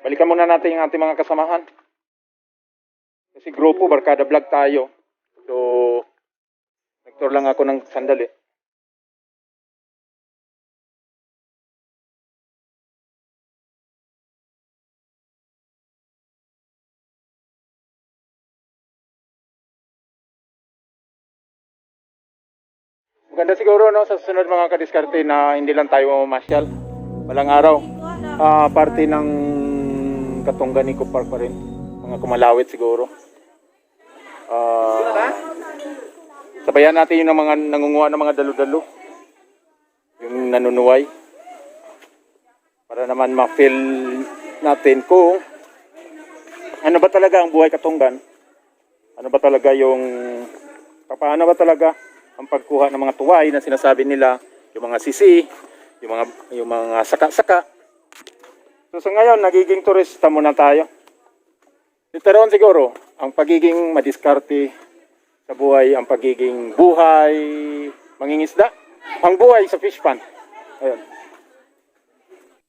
Balikan muna natin yung ating mga kasamahan. Kasi grupo, barkada vlog tayo. So, nagtour lang ako ng sandali. Maganda siguro no sa susunod mga kadiskarte na hindi lang tayo mamasyal. Walang araw. Ah, parte ng Katunganico Park pa rin. Mga kumalawit siguro. Ah, sabayan natin yung mga nangunguha ng mga dalo-dalo. Yung nanunuway. Para naman ma-feel natin kung ano ba talaga ang buhay katunggan. Ano ba talaga yung paano ba talaga ang pagkuha ng mga tuway na sinasabi nila, yung mga sisi, yung mga yung mga saka-saka. So sa ngayon, nagiging turista muna tayo. Later siguro, ang pagiging madiskarte sa buhay, ang pagiging buhay, mangingisda, ang buhay sa fish pond. Ayun.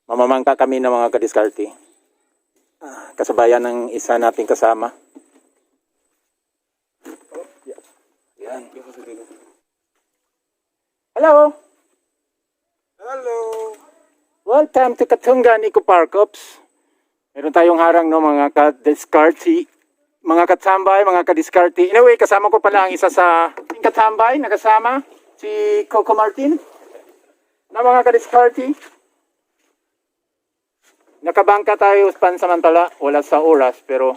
Mamamangka kami ng mga kadiskarte. Ah, Kasabayan ng isa nating kasama. Welcome to Katungan Eco Park. Meron tayong harang no mga ka-discarte, mga katambay, mga ka-discarte. Anyway, kasama ko pala ang isa sa ating katambay na kasama, si Coco Martin. Na mga ka-discarte. Nakabangka tayo pansamantala, wala sa oras, pero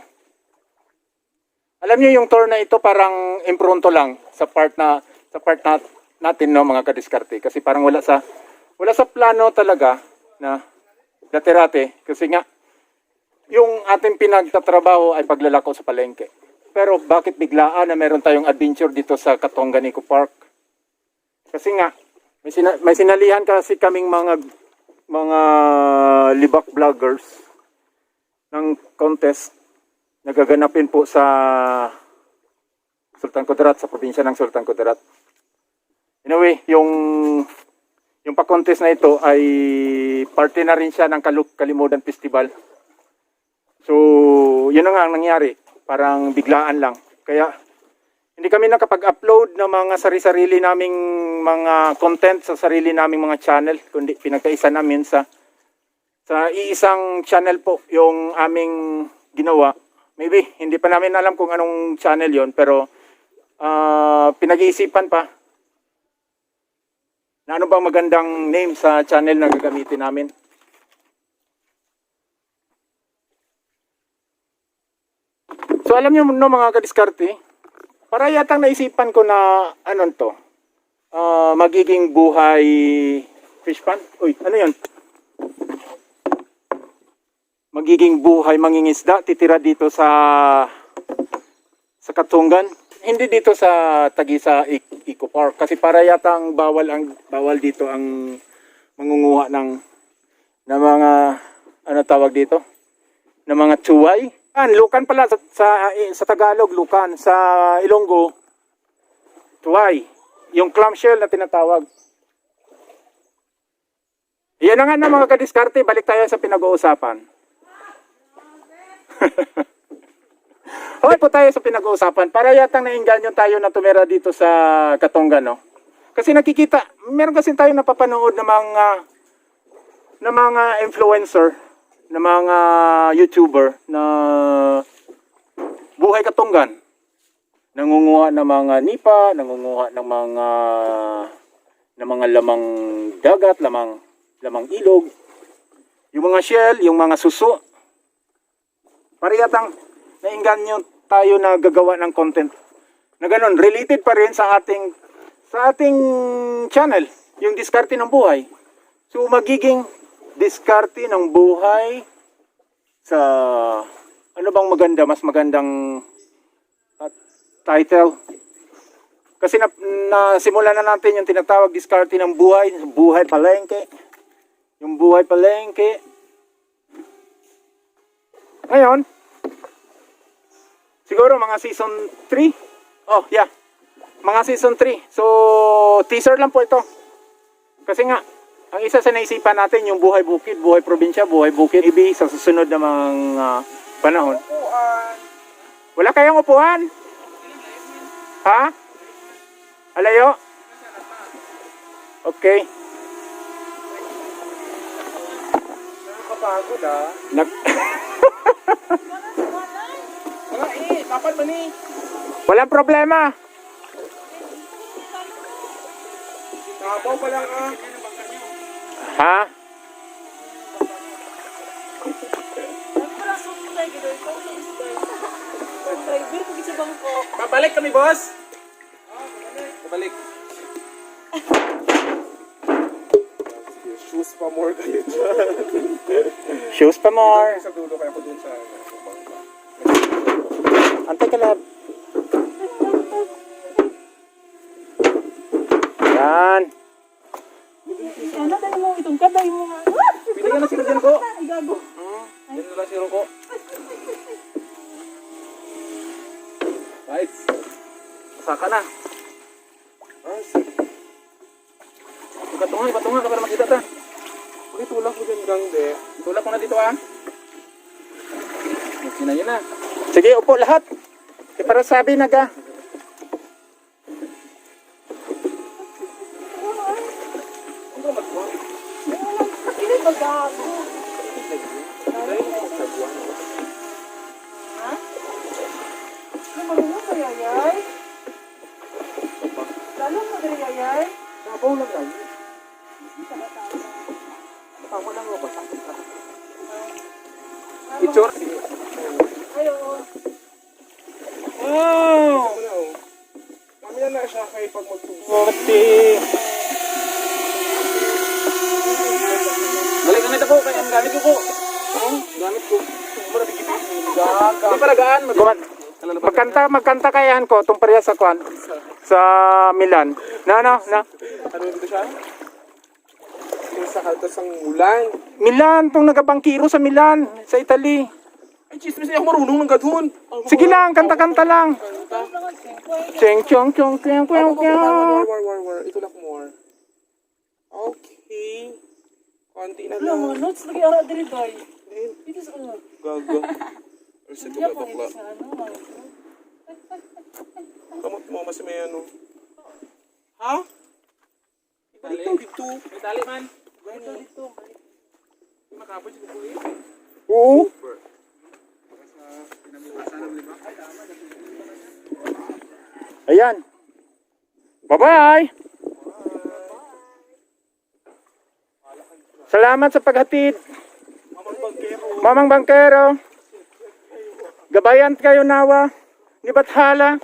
alam niyo yung tour na ito parang impronto lang sa part na sa part na, natin no mga kadiskarte kasi parang wala sa wala sa plano talaga na dati kasi nga yung ating pinagtatrabaho ay paglalako sa palengke. Pero bakit biglaan na meron tayong adventure dito sa Katonganico Park? Kasi nga may, sina- may sinalihan kasi kaming mga mga libak vloggers ng contest na gaganapin po sa Sultan Kudarat, sa probinsya ng Sultan Kudarat. Anyway, yung yung pa-contest na ito ay parte na rin siya ng Kaluk Kalimudan Festival. So, yun na nga ang nangyari. Parang biglaan lang. Kaya, hindi kami nakapag-upload ng mga sari-sarili naming mga content sa sarili naming mga channel, kundi pinagkaisa namin sa sa iisang channel po yung aming ginawa. Maybe, hindi pa namin alam kung anong channel yon pero ah, pinag-iisipan pa na ano bang magandang name sa channel na gagamitin namin. So alam niyo no mga kadiskarte, para yatang naisipan ko na ano to, ah, magiging buhay fish pond. Uy, ano yun? Magiging buhay mangingisda, titira dito sa sa Katungan. Hindi dito sa Tagisa Eco Park kasi para yatang bawal ang bawal dito ang mangunguha ng ng mga ano tawag dito? ng mga tsuway. Yan, lukan pala sa, sa, sa Tagalog, lukan. Sa Ilonggo, tuway. Yung clamshell na tinatawag. Yan na nga na mga kadiskarte, balik tayo sa pinag-uusapan. Okay po tayo sa pinag-uusapan. Para yatang nainganyo tayo na tumira dito sa Katonga, no? Kasi nakikita, meron kasi tayo napapanood ng mga ng mga influencer, ng mga YouTuber na buhay katunggan. Nangunguha ng mga nipa, nangunguha ng mga ng mga lamang dagat, lamang lamang ilog. Yung mga shell, yung mga suso. Pariyatang nainganyo tayo na gagawa ng content na ganun, related pa rin sa ating sa ating channel, yung diskarte ng buhay. So magiging diskarte ng buhay sa ano bang maganda, mas magandang uh, title. Kasi na, nasimulan na natin yung tinatawag diskarte ng buhay, buhay palengke. Yung buhay palengke. Ngayon, siguro mga season 3. Oh, yeah. Mga season 3. So, teaser lang po ito. Kasi nga, Ang isa sa naisipan natin yung buhay bukid, buhay probinsya, buhay bukid. Ibi sa susunod na mga panahon. Upuan. Wala kayang upuan? Ha? Alayo? Okay. Nakakapagod ah. Nag Wala eh, dapat ba ni? Walang problema. Nakabaw pa lang ah. Ha? Babalik kami, boss. Babalik. Shoes pa more kayo dyan. Shoes pa more. Sa dulo kaya ko dun sa. Antay ka lab. Yan. Ano, dahil mo itong ka, dahil mo nga. Pili ka na sila dyan ko. Ay, gago. Yan na lang siro ko. Right. Saka na. Ah, sige. Ibatunga, ibatunga ka para makita ta. Okay, tulak mo dyan gang de. Tulak mo na dito ah. Yun na. Sige, upo lahat. E para sabi na ka. Hindi ba gago? Ha? Marunong ka yayay? Lalo mo dali yayay? Nabaw lang lang. Tama lang ako. Itsura. Ay, oo. Wow! Kami na siya kay pag magtugtog. Puti. Balik kami ito po, kaya ang gamit ko po. Oh, gamit ko. Gaga. Di paragaan. Gumat. Magkanta, magkanta kayahan ko itong pareha sa kwan. Sa Milan. Na, na, na. Ano dito siya? Yung sa kaltas ang ulan. Milan, itong nagabangkiro sa Milan, sa Italy. Ay, chismis ako marunong ng gadhon. Sige lang, kanta-kanta lang. Cheng chong chong chong chong War, chong. war, war, war. Ito lang more. Okay. Konti na Wala, mga lang. notes lagi ara diri doy. Dito sa ano? Gaga. Or sa tuwa ito bakla. ano, Kamot mo mas may ano. Ha? Ibalik daw dito. May tali man. Ito dito. Makabot sa kuya. Oo. Ayan. Bye-bye. Salamat sa paghatid. Mamang Bangkero. Gabayan kayo nawa. Ni Bathala.